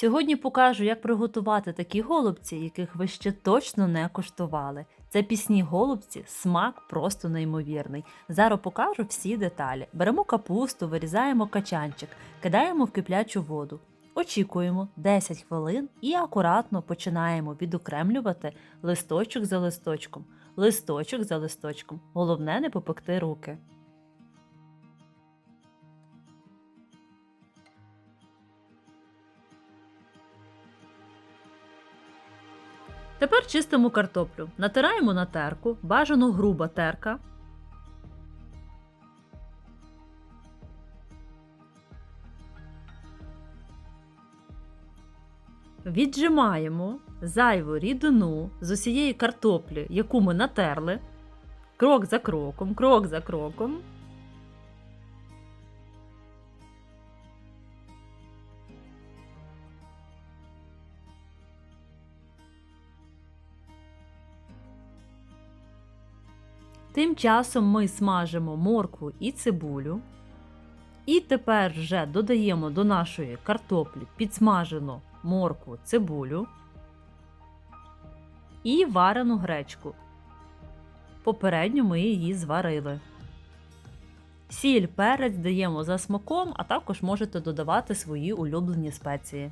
Сьогодні покажу, як приготувати такі голубці, яких ви ще точно не куштували. Це пісні голубці, смак просто неймовірний. Зараз покажу всі деталі. Беремо капусту, вирізаємо качанчик, кидаємо в киплячу воду. Очікуємо 10 хвилин і акуратно починаємо відокремлювати листочок за листочком, листочок за листочком. Головне не попекти руки. Тепер чистимо картоплю. Натираємо на терку, бажано груба терка. Віджимаємо зайву рідину з усієї картоплі, яку ми натерли. Крок за кроком, крок за кроком. Тим часом ми смажимо моркву і цибулю. І тепер вже додаємо до нашої картоплі підсмажену моркву, цибулю і варену гречку. Попередньо ми її зварили. Сіль, перець даємо за смаком, а також можете додавати свої улюблені спеції.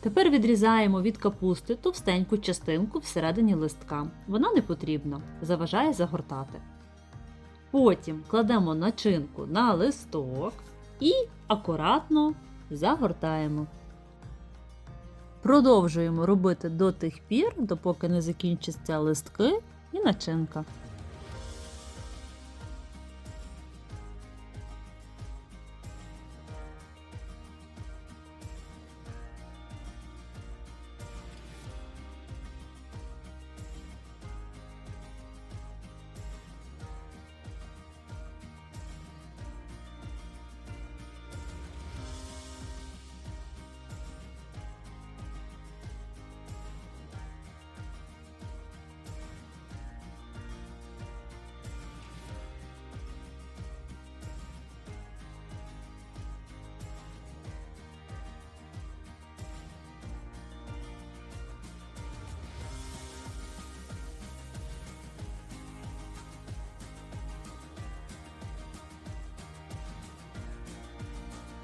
Тепер відрізаємо від капусти товстеньку частинку всередині листка. Вона не потрібна, заважає загортати. Потім кладемо начинку на листок і акуратно загортаємо. Продовжуємо робити до тих пір, допоки не закінчаться листки і начинка.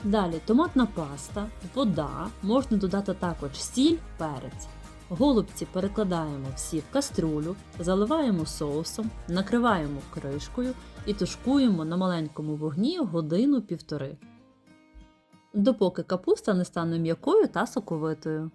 Далі томатна паста, вода, можна додати також сіль, перець. Голубці перекладаємо всі в каструлю, заливаємо соусом, накриваємо кришкою і тушкуємо на маленькому вогні годину-півтори, допоки капуста не стане м'якою та соковитою.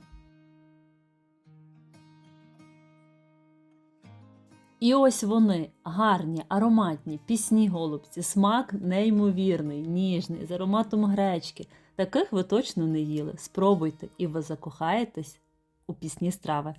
І ось вони гарні, ароматні, пісні голубці, смак неймовірний, ніжний, з ароматом гречки. Таких ви точно не їли. Спробуйте, і ви закохаєтесь у пісні страви.